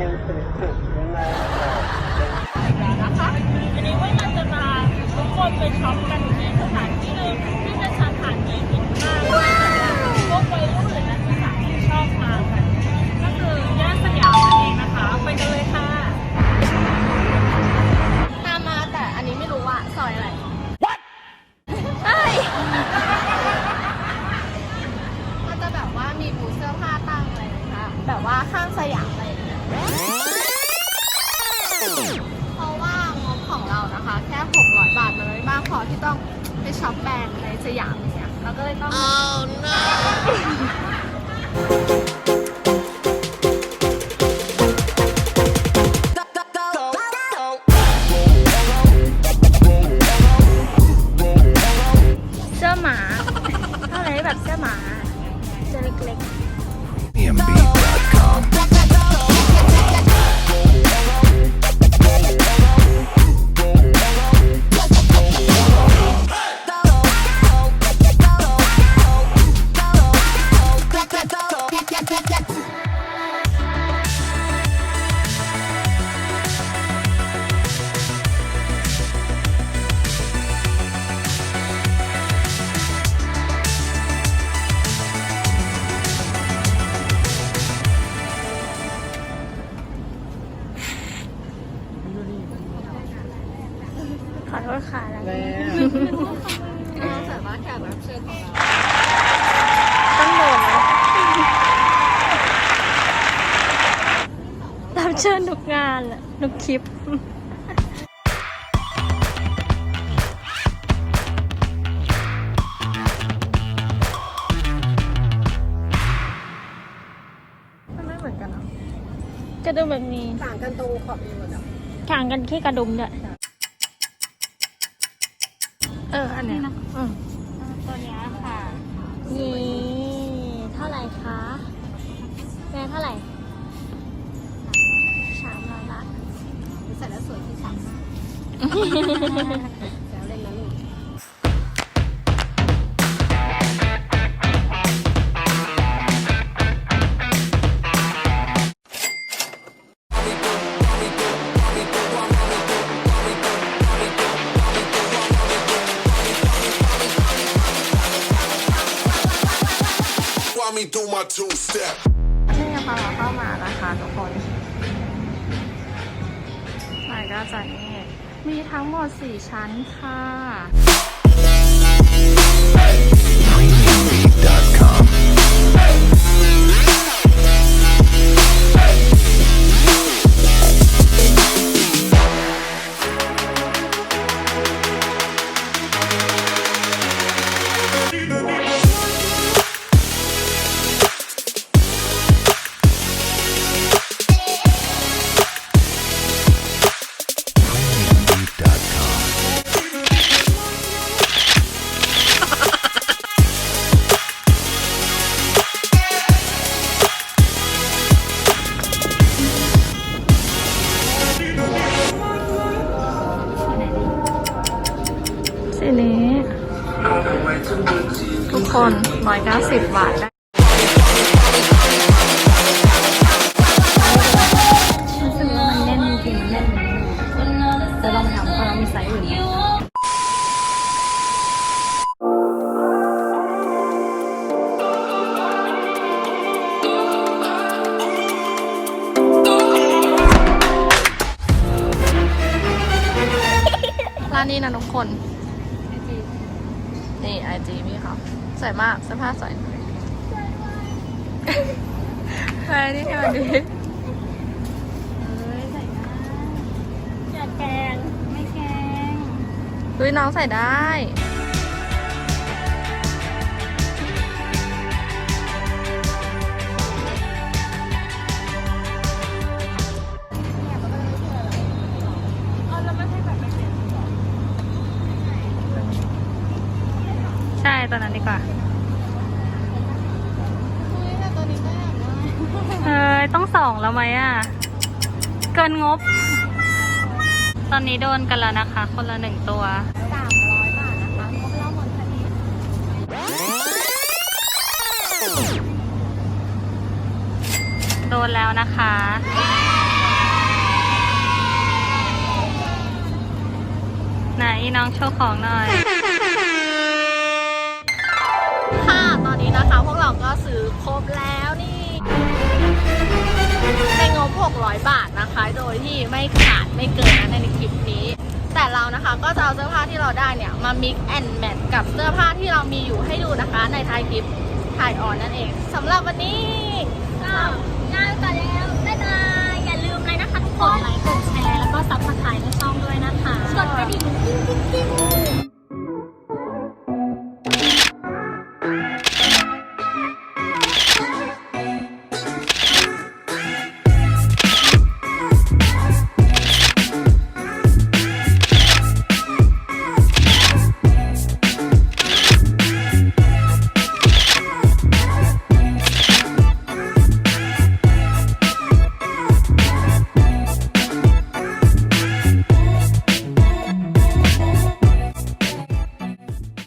ยัดสุดวนี้ว่ามันจะมาทุกคนไปช็อปกันที่สถานที่หนึ่งที่เป็นสถานที่หินมาก อที่ต้องไปช็อปแบรนด์ในสยามเนี่ยเราก็เลยต้องเอโทษค่ะแล้วๆเราสามารถแขกรับเชิญของเราต้องโดนแล้วรับเชิญทุกงานแหละทุกคลิปมันไม่เหมือนกันเนาะกระดุมแบบนี้ต่างกันตรงขอบเอวอะต่างกันที่กระดุมด้วย เออ อันเนี้ยอืมตัวเนี้ยค่ะนี่เท่าไหร่คะแม่เท่าไหร่สามร้อยบาทใส่แล้วสวยที่สุดแล้วเ me do my two step. นี่ค่ะเราเข้ามานะคะทุกคนหมายก็จะนี่มีทั้งหมด 4 ชั้นค่ะ สีนี้ทุกคน190 บาทได้รู้สึกว่ามันแน่นจริงมันแน่นจะลองถามเขาเรามีไซส์อื่นไหมร้านนี้นะทุกคน นี่ไอจีพี่เขาสวยมากเสื้อผ้าสวยใครนี่ให้มันดูอย่าแกงไม่แกงดูน้องใส่ได้ ตอนนั้นดีกว่าเฮ้ยต้องสองแล้วไหมอะ เกินงบ ตอนนี้โดนกันแล้วนะคะ คนละหนึ่งตัว สามร้อยบาทนะคะงบเราหมดพอดีโดนแล้วนะคะไหนอีน้องโชว์ของหน่อย แล้วนี่ในงบ 600 บาทนะคะ โดยที่ไม่ขาดไม่เกินนะในคลิปนี้ แต่เรานะคะก็จะเอาเสื้อผ้าที่เราได้เนี่ย มา mix and match กับเสื้อผ้าที่เรามีอยู่ให้ดูนะคะ ในท้ายคลิปถ่ายออนนั่นเองสำหรับวันนี้ก็ลาไปก่อนแล้วบ๊ายบายอย่าลืมเลยนะคะทุกคนไลค์กดแชร์แล้วก็ซับสไครต์นะ